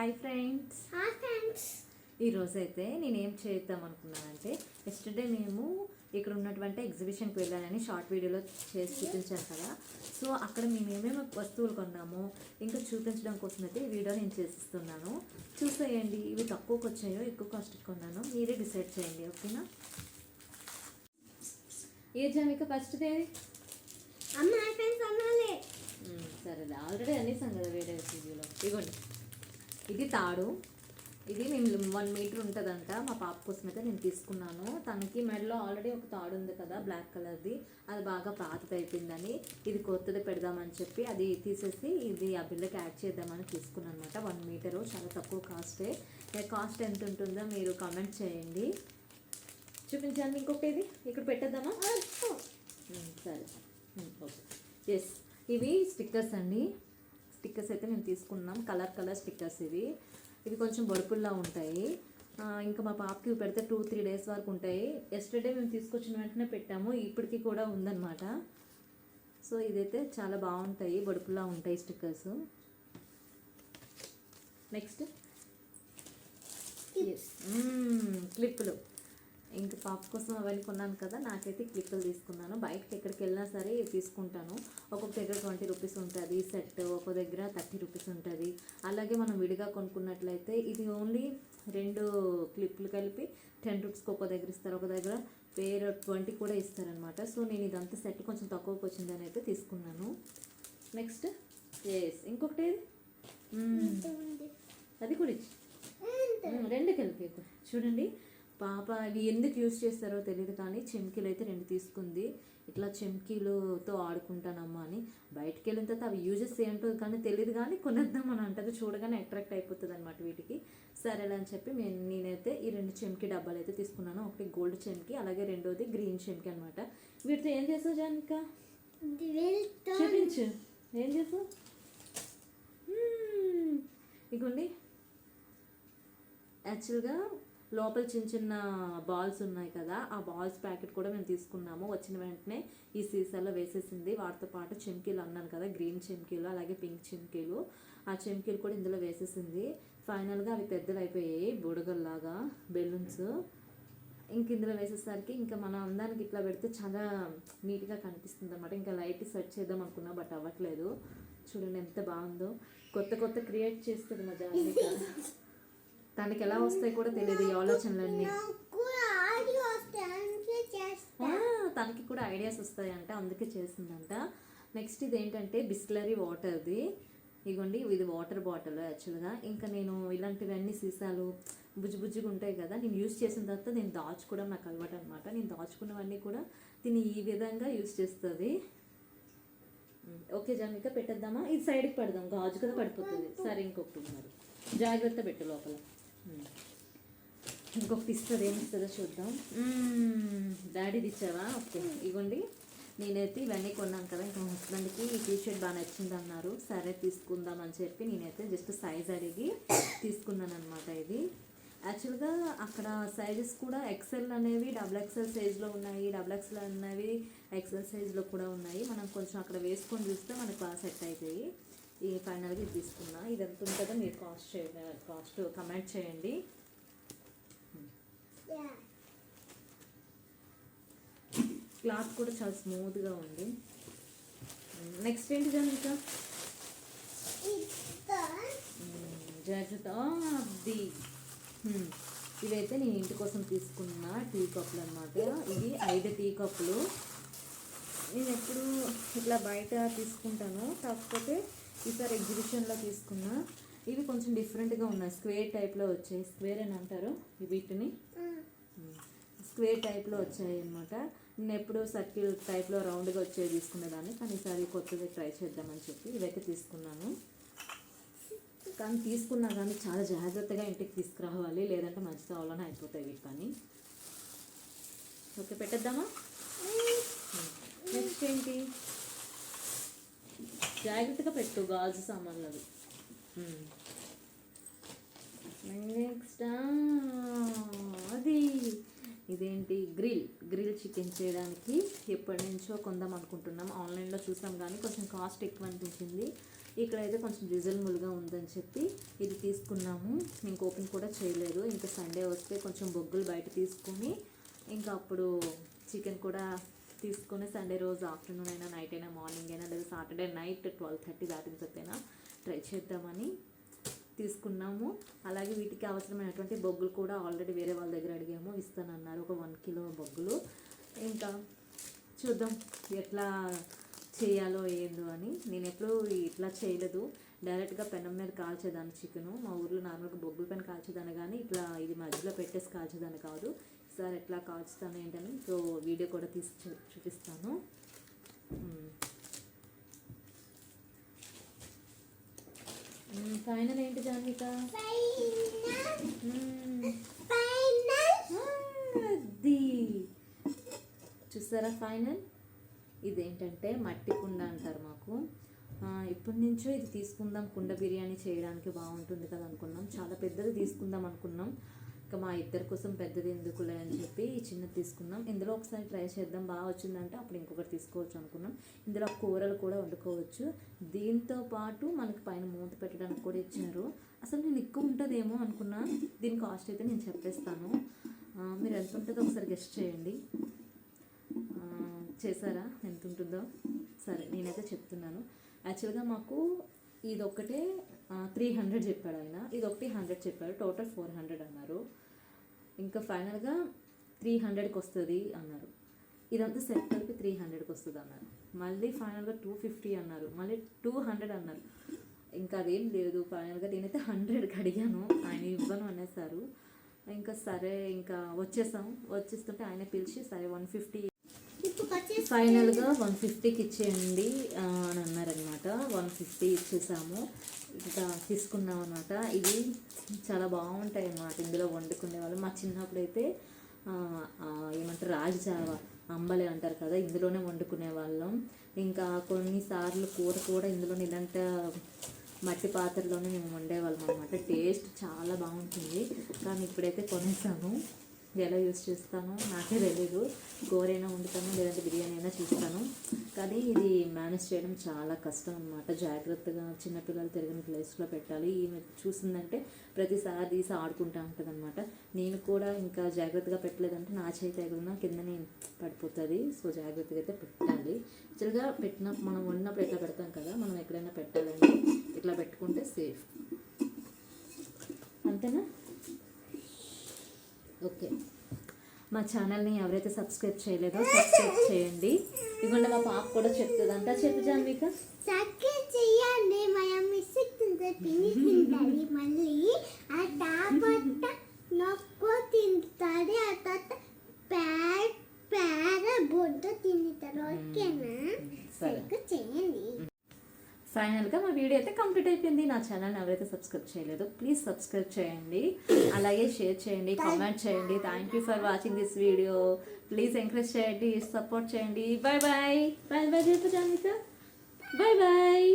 Hi friends hi friends ఈరోజు అయితే నేను ఏం చేద్దాం అనుకున్నానంటే ఎస్టర్డే మేము ఇక్కడ ఉన్నటువంటి ఎగ్జిబిషన్కి వెళ్ళానని షార్ట్ వీడియోలో చేసి చూపించాను కదా. సో అక్కడ మేము ఏమేమి వస్తువులు కొన్నామో ఇంకా చూపించడం కోసం అయితే ఈ వీడియో నేను చేసిస్తున్నాను. చూసేయండి ఇవి తక్కువకి వచ్చాయో ఎక్కువ కాస్ట్కి కొన్నానో మీరే డిసైడ్ చేయండి ఓకేనా? ఏ జామిక ఫస్ట్ అమ్మ మ్మ్, సరేలే ఆల్రెడీ అనేసాం కదా వేరే వీడియోలో ఇదిగోండి ఇది తాడు. ఇది మేము వన్ మీటర్ ఉంటుందంట. మా పాప కోసం అయితే నేను తీసుకున్నాను. తనకి మెడలో ఆల్రెడీ ఒక తాడు ఉంది కదా బ్లాక్ కలర్ది అది బాగా పాతది అయిపోయిందని. ఇది కొత్తది పెడదామని చెప్పి అది తీసేసి ఇది ఆ బిల్లకి యాడ్ చేద్దామని తీసుకున్నాను అనమాట వన్ మీటరు. చాలా తక్కువ కాస్టే కాస్ట్ ఎంత ఉంటుందో మీరు కామెంట్ చేయండి. చూపించండి ఇంకొకటి ఇది. ఇక్కడ పెట్టేద్దామా? సరే. ఓకే. ఎస్ ఇవి స్టిక్కర్స్ అండి. స్టిక్కర్స్ అయితే మేము తీసుకున్నాం. కలర్ కలర్ స్టిక్కర్స్ ఇవి. ఇవి కొంచెం బొడుపుల్లా ఉంటాయి. ఇంకా మా పాపకి ఇవి పెడితే టూ త్రీ డేస్ వరకు ఉంటాయి. ఎస్టర్డే మేము తీసుకొచ్చిన వెంటనే పెట్టాము. ఇప్పటికీ కూడా ఉందన్నమాట. సో ఇదైతే చాలా బాగుంటాయి. బొడుపుల్లా ఉంటాయి స్టిక్కర్స్. నెక్స్ట్ క్లిప్పులు. ఇంక పాప కోసం అవన్నీ కొన్నాను కదా నాకైతే క్లిప్పులు తీసుకున్నాను. బయటకి ఎక్కడికి వెళ్ళినా సరే తీసుకుంటాను. ఒక్కొక్క దగ్గర ట్వంటీ రూపీస్ ఉంటుంది సెట్. ఒక్కొక్క దగ్గర థర్టీ రూపీస్ ఉంటుంది. అలాగే మనం విడిగా కొనుక్కున్నట్లయితే ఇది ఓన్లీ రెండు క్లిప్లు కలిపి టెన్ రూపీస్కి ఒక దగ్గర ఇస్తారు. ఒక దగ్గర పేరు ట్వంటీ కూడా ఇస్తారనమాట సో నేను ఇదంతా సెట్ కొంచెం తక్కువకి వచ్చిందని అయితే తీసుకున్నాను. నెక్స్ట్ ఎస్ ఇంకొకటి. అది కూడా ఇచ్చి. రెండు కలిపి చూడండి. పాప అవి ఎందుకు యూస్ చేస్తారో తెలియదు కానీ చెమ్కీలు అయితే రెండు తీసుకుంది. ఇట్లా చెమ్కీలుతో ఆడుకుంటానమ్మా అని. బయటికి వెళ్ళిన తర్వాత అవి యూజెస్ ఏంటో కానీ తెలియదు కానీ కొనేద్దాం అని అంటది. చూడగానే అట్రాక్ట్ అయిపోతుంది అనమాట వీటికి. సరేలే అని చెప్పి నేను నేనైతే ఈ రెండు చెమ్కి డబ్బాలు అయితే తీసుకున్నాను. ఒకటి గోల్డ్ చెమ్కి అలాగే రెండోది గ్రీన్ చెమ్కి అనమాట వీటితో ఏం చేసావు జానిక? చూపించు. ఏం చేసావు. ఇగోండి. యాక్చువల్గా లోపల చిన్న చిన్న బాల్స్ ఉన్నాయి కదా ఆ బాల్స్ ప్యాకెట్ కూడా మేము తీసుకున్నాము. వచ్చిన వెంటనే ఈ సీసాలో వేసేసింది. వాటితో పాటు చెమ్కీలు అన్నాను కదా గ్రీన్ చెమ్కీలు అలాగే పింక్ చెమ్కీలు. ఆ చెమ్కీలు కూడా ఇందులో వేసేసింది. ఫైనల్గా అవి పెద్దలు అయిపోయాయి బుడగల్లాగా బెలూన్స్. ఇంక ఇందులో వేసేసరికి ఇంకా మన అందానికి ఇట్లా పెడితే చాలా నీట్గా కనిపిస్తుంది అనమాట ఇంకా లైట్ సెట్ చేద్దాం అనుకున్నా బట్ అవ్వట్లేదు. చూడండి ఎంత బాగుందో. కొత్త కొత్త క్రియేట్ చేస్తుంది మా జాగ్రత్త తనకి ఎలా వస్తాయి కూడా తెలియదు ఈ ఆలోచనలన్నీ. తనకి కూడా ఐడియాస్ వస్తాయంట అందుకే చేసిందంట. నెక్స్ట్ ఇది ఏంటంటే బిస్లరీ వాటర్ది. ఇగోండి ఇది వాటర్ బాటిల్ యాక్చువల్గా. ఇంకా నేను ఇలాంటివన్నీ సీసాలు బుజ్జి బుజ్జిగా ఉంటాయి కదా నేను యూజ్ చేసిన తర్వాత నేను దాచుకోవడం నాకు అలవాటు అనమాట నేను దాచుకున్నవన్నీ కూడా దీన్ని ఈ విధంగా యూజ్ చేస్తుంది. ఓకే జానిక పెట్టేద్దామా? ఇది సైడ్కి పెడదాం. గాజు కదా పడిపోతుంది. సరే ఇంకొకటి ఉన్నారు జాగ్రత్త పెట్టు లోపల. Hmm. ఇంకొకటి ఇస్తుంది ఏమి ఇస్తుందో చూద్దాం. Hmm. డాడీది ఇచ్చావా ఓకే. ఇవ్వండి నేనైతే ఇవన్నీ కొన్నాను కదా ఇంకా హస్బెండ్కి ఈ టీ షర్ట్ బాగా నచ్చింది అన్నారు సరే తీసుకుందాం అని చెప్పి నేనైతే జస్ట్ సైజ్ అడిగి తీసుకున్నాను అనమాట ఇది యాక్చువల్గా అక్కడ సైజెస్ కూడా ఎక్సెల్ అనేవి డబుల్ ఎక్సెల్ సైజ్లో ఉన్నాయి డబుల్ ఎక్సెల్ అనేవి ఎక్సెల్ సైజ్లో కూడా ఉన్నాయి. మనం కొంచెం అక్కడ వేసుకొని చూస్తే మనకు బాగా సెట్ అవుతాయి ఈ ఫైనల్గా ఇది తీసుకున్నా? ఇది ఎంత ఉంటుందో? మీరు కాస్ట్ కాస్ట్ కమెంట్ చేయండి. క్లాత్ కూడా చాలా స్మూత్గా ఉంది. నెక్స్ట్ ఏంటి జాన్ ఇంకా జాగ్రత్త అది. ఇవైతే నేను ఇంటి కోసం తీసుకున్న టీ కప్పులు అనమాట ఇవి ఐదు టీ కప్పులు. నేను ఎప్పుడు ఇట్లా బయట తీసుకుంటాను. కాకపోతే ఈసారి ఎగ్జిబిషన్లో తీసుకున్నా. ఇవి కొంచెం డిఫరెంట్గా ఉన్నాయి. స్క్వేర్ టైప్లో వచ్చాయి. స్క్వేర్ అని అంటారు వీటిని. స్క్వేర్ టైప్లో వచ్చాయి అనమాట నేను ఎప్పుడు సర్కిల్ టైప్లో రౌండ్గా వచ్చేవి తీసుకునేదాన్ని. కానీ ఈసారి కొత్తది ట్రై చేద్దామని చెప్పి ఇవైతే తీసుకున్నాను. కానీ తీసుకున్నా కానీ చాలా జాగ్రత్తగా ఇంటికి తీసుకురావాలి. లేదంటే మంచి తావలోనే అయిపోతాయి వీటి కానీ ఓకే పెట్టేద్దామా? నెక్స్ట్ ఏంటి? జాగ్రత్తగా పెట్టు గాజు సామాన్లు అవి నెక్స్ట్ అది. ఇదేంటి? గ్రిల్ గ్రిల్ చికెన్ చేయడానికి ఎప్పటి నుంచో కొందాం అనుకుంటున్నాం. ఆన్లైన్లో చూసాం కానీ కొంచెం కాస్ట్ ఎక్కువ అనిపించింది. ఇక్కడైతే కొంచెం రిజనబుల్గా ఉందని చెప్పి ఇది తీసుకున్నాము. ఇంకా ఓపెన్ కూడా చేయలేదు. ఇంకా సండే వస్తే కొంచెం బొగ్గులు బయట తీసుకొని ఇంకా అప్పుడు చికెన్ కూడా తీసుకొని సండే రోజు ఆఫ్టర్నూన్ అయినా నైట్ అయినా మార్నింగ్ అయినా లేదా సాటర్డే నైట్ ట్వెల్వ్ థర్టీ దాటిన చెప్పైనా ట్రై చేద్దామని తీసుకున్నాము. అలాగే వీటికి అవసరమైనటువంటి బొగ్గులు కూడా ఆల్రెడీ వేరే వాళ్ళ దగ్గర అడిగాము. ఇస్తానన్నారు. ఒక వన్ కిలో బొగ్గులు. ఇంకా చూద్దాం ఎట్లా చేయాలో ఏందో అని. నేను ఎప్పుడూ ఇట్లా చేయలేదు. డైరెక్ట్గా పెనం మీద కాల్చేదాన్ని చికెను. మా ఊర్లో నార్మల్గా బొగ్గుల పైన కాల్చేదాన్ని కానీ ఇట్లా ఇది మధ్యలో పెట్టేసి కాల్చేదాన్ని కాదు. సార్ ఎట్లా కాల్చుతాను ఏంటని సో వీడియో కూడా తీసి చూ- చూపిస్తాను. ఫైనల్ ఏంటి జాన్విక? అది చూసారా ఫైనల్? ఇదేంటంటే మట్టి కుండ అంటారు మాకు. ఇప్పటి నుంచో ఇది తీసుకుందాం కుండ బిర్యానీ చేయడానికి బాగుంటుంది కదా అనుకున్నాం. చాలా పెద్దది తీసుకుందాం అనుకున్నాం. ఇంకా మా ఇద్దరి కోసం పెద్దది ఎందుకులే అని చెప్పి ఈ చిన్నది తీసుకున్నాం ఇందులో ఒకసారి ట్రై చేద్దాం. బాగా వచ్చిందంటే అప్పుడు ఇంకొకటి తీసుకోవచ్చు అనుకున్నాం. ఇందులో కూరలు కూడా వండుకోవచ్చు. దీంతో పాటు మనకి పైన మూత పెట్టడానికి కూడా ఇచ్చారు. అసలు నేను ఎక్కువ ఉంటుందేమో అనుకున్నా. దీని కాస్ట్ అయితే నేను చెప్పేస్తాను. మీరు ఎంత ఉంటుందో ఒకసారి గెస్ట్ చేయండి. చేశారా? ఎంత ఉంటుందో? సరే నేనైతే చెప్తున్నాను. యాక్చువల్గా మాకు ఇది ఒక్కటే త్రీ హండ్రెడ్ చెప్పాడు ఆయన. ఇది ఒకటి హండ్రెడ్ చెప్పాడు. టోటల్ ఫోర్ హండ్రెడ్ అన్నారు. ఇంకా ఫైనల్గా త్రీ హండ్రెడ్కి వస్తుంది అన్నారు. ఇదంతా సెట్ కలిపి త్రీ హండ్రెడ్కి వస్తుంది అన్నారు. మళ్ళీ ఫైనల్గా టూ ఫిఫ్టీ అన్నారు. మళ్ళీ టూ హండ్రెడ్ అన్నారు. ఇంకా అదేం లేదు. ఫైనల్గా నేనైతే హండ్రెడ్కి అడిగాను. ఆయన ఇవ్వను అనేసారు. ఇంకా సరే ఇంకా వచ్చేసాం. వచ్చేస్తుంటే ఆయన పిలిచి సరే వన్ ఫిఫ్టీ ఫైనల్గా వన్ ఫిఫ్టీకి ఇచ్చేయండి అని అన్నారనమాట. వన్ ఫిఫ్టీ ఇచ్చేసాము. ఇంకా తీసుకున్నాం అనమాట ఇది చాలా బాగుంటాయి అన్నమాట ఇందులో వండుకునే వాళ్ళు. మా చిన్నప్పుడు అయితే ఏమంటారు రాగి అంబలి అంటారు కదా ఇందులోనే వండుకునే వాళ్ళం. ఇంకా కొన్నిసార్లు కూర కూడా ఇందులోనే ఇలాంటి మట్టి పాత్రలోనే మేము వండేవాళ్ళం అనమాట టేస్ట్ చాలా బాగుంటుంది. కానీ ఇప్పుడైతే కొనేసాము. ఇది ఎలా యూస్ చేస్తానో నాకే తెలీదు. గోరైనా వండుతాను లేదంటే బిర్యానీ అయినా చేస్తాను. కానీ ఇది మేనేజ్ చేయడం చాలా కష్టం అనమాట జాగ్రత్తగా చిన్నపిల్లలు తిరిగిన ప్లేస్లో పెట్టాలి. ఈమె చూసిందంటే ప్రతిసారి తీసి ఆడుకుంటూ ఉంటుంది అనమాట నేను కూడా ఇంకా జాగ్రత్తగా పెట్టలేదంటే నా చేతి తగిలిన కిందనే పడిపోతుంది. సో జాగ్రత్తగా అయితే పెట్టాలి. యాక్చువల్గా పెట్టిన మనం వండినప్పుడు ఎట్లా పెడతాం కదా మనం ఎక్కడైనా పెట్టాలంటే ఇట్లా పెట్టుకుంటే సేఫ్. అంతేనా? ఓకే. మా ఛానల్ని ఎవరైతే సబ్స్క్రైబ్ చేయలేదో సబ్స్క్రైబ్ చేయండి. ఇవ్వండి మా పాప కూడా చెప్తుందంట. చెప్పు జాన్విక. తింటుంది. మళ్ళీ ఆ టాపట్ట నొక్కు తింటుంది. ఆ తర్వాత పేర పేర బొడ్డ తింటారు ఓకేనా? సరే. చక్కగా చేయండి. ఫైనల్గా మా వీడియో అయితే కంప్లీట్ అయిపోయింది. నా ఛానల్ని ఎవరైతే సబ్స్క్రైబ్ చేయలేదు ప్లీజ్ సబ్స్క్రైబ్ చేయండి. అలాగే షేర్ చేయండి కామెంట్ చేయండి. Thank you for watching this video please encourage చేయండి సపోర్ట్ చేయండి. బాయ్ బాయ్ బాయ్ బాయ్ చెప్పు జాన్విక బాయ్ బాయ్